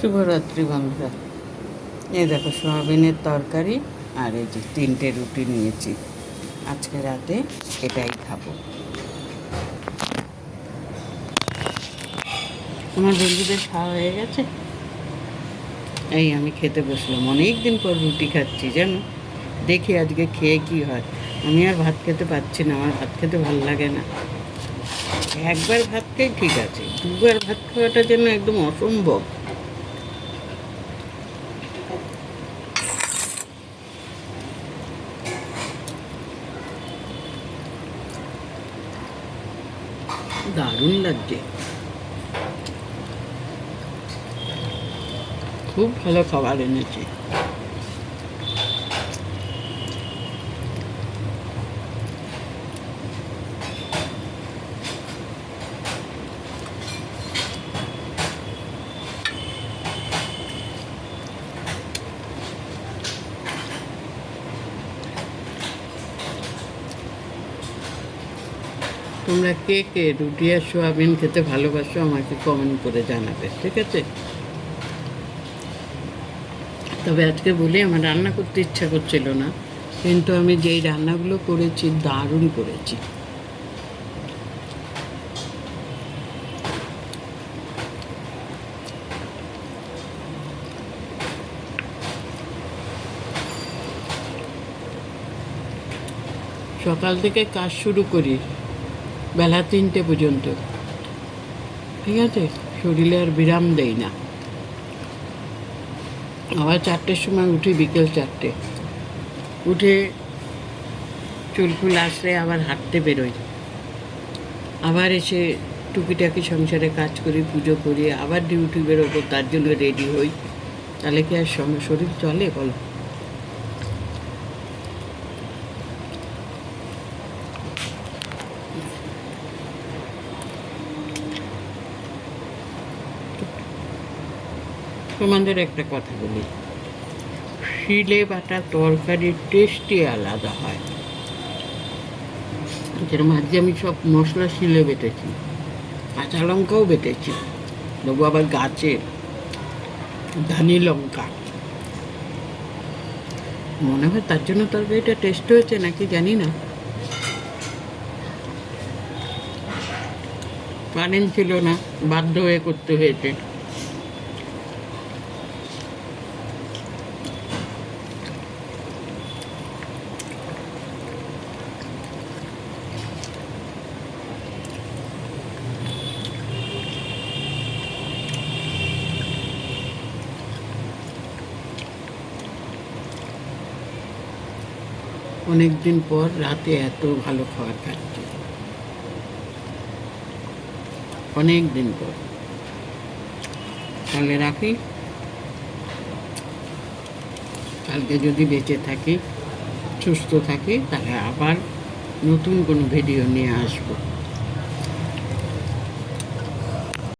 শুভরাত্রি বন্ধুরা। এই দেখো সোয়াবিনের তরকারি আর এই যে তিনটে রুটি নিয়েছি। আজকে রাতে এটাই খাব। আমার বন্ধুদের খাওয়া হয়ে গেছে। এই আমি খেতে বসলাম। অনেক দিন পর রুটি খাচ্ছি, জানো? দেখি আজকে খেয়ে কি হয়। আমি আর ভাত খেতে পারছি না, আমার ভাত খেতে ভালো লাগে না। একবার ভাত খেয়ে ঠিক আছে, দুবার ভাত খাওয়াটা যেন একদম অসম্ভব। দারুণ লাগছে। খুব ভালো খাবার এনেছে। তোমরা কে কে রুটি আর সোয়াবিন খেতে ভালোবাসো আমাকে কমেন্ট করে জানাবে, ঠিক আছে? তবে আজকে বলি আমার রান্না করতে ইচ্ছা করছিল না, কিন্তু আমি যেই রান্নাগুলো করেছি দারুণ করেছি। সকাল থেকে কাজ শুরু করি। বেলা তিনটে পর্যন্ত। ঠিক আছে? শরীরে আর বিরাম দেই না। আবার চারটের সময় উঠি, বিকেল চারটে। উঠে চুলফুল আসলে আবার হাঁটতে বেরোই। আবার এসে টুকিটাকি সংসারে কাজ করি, পুজো করি, আবার ডিউটি বেরোবো, তার জন্য রেডি হই। তাহলে কি আর শরীর চলে বলো? তোমাদের একটা কথা বলি। শিলে বাটা তরকারির টেস্টই আলাদা হয়। যেরকম আজকে আমি সব মশলা শিলে বেটেছি, কাঁচা লঙ্কাও বেটেছি দেবো আবার গাছের ধানি লঙ্কা। মনে হয় তার জন্য তরকারিটা টেস্ট হয়েছে নাকি জানি না। কারেন্ট ছিল না, বাধ্য হয়ে করতে হয়েছে। অনেক দিন পর রাতে এত ভালো খাবার খাচ্ছি। অনেক দিন পর। তাহলে রাখি। কালকে যদি বেঁচে থাকি, সুস্থ থাকি, তাহলে আবার নতুন কোনো ভিডিও নিয়ে আসব।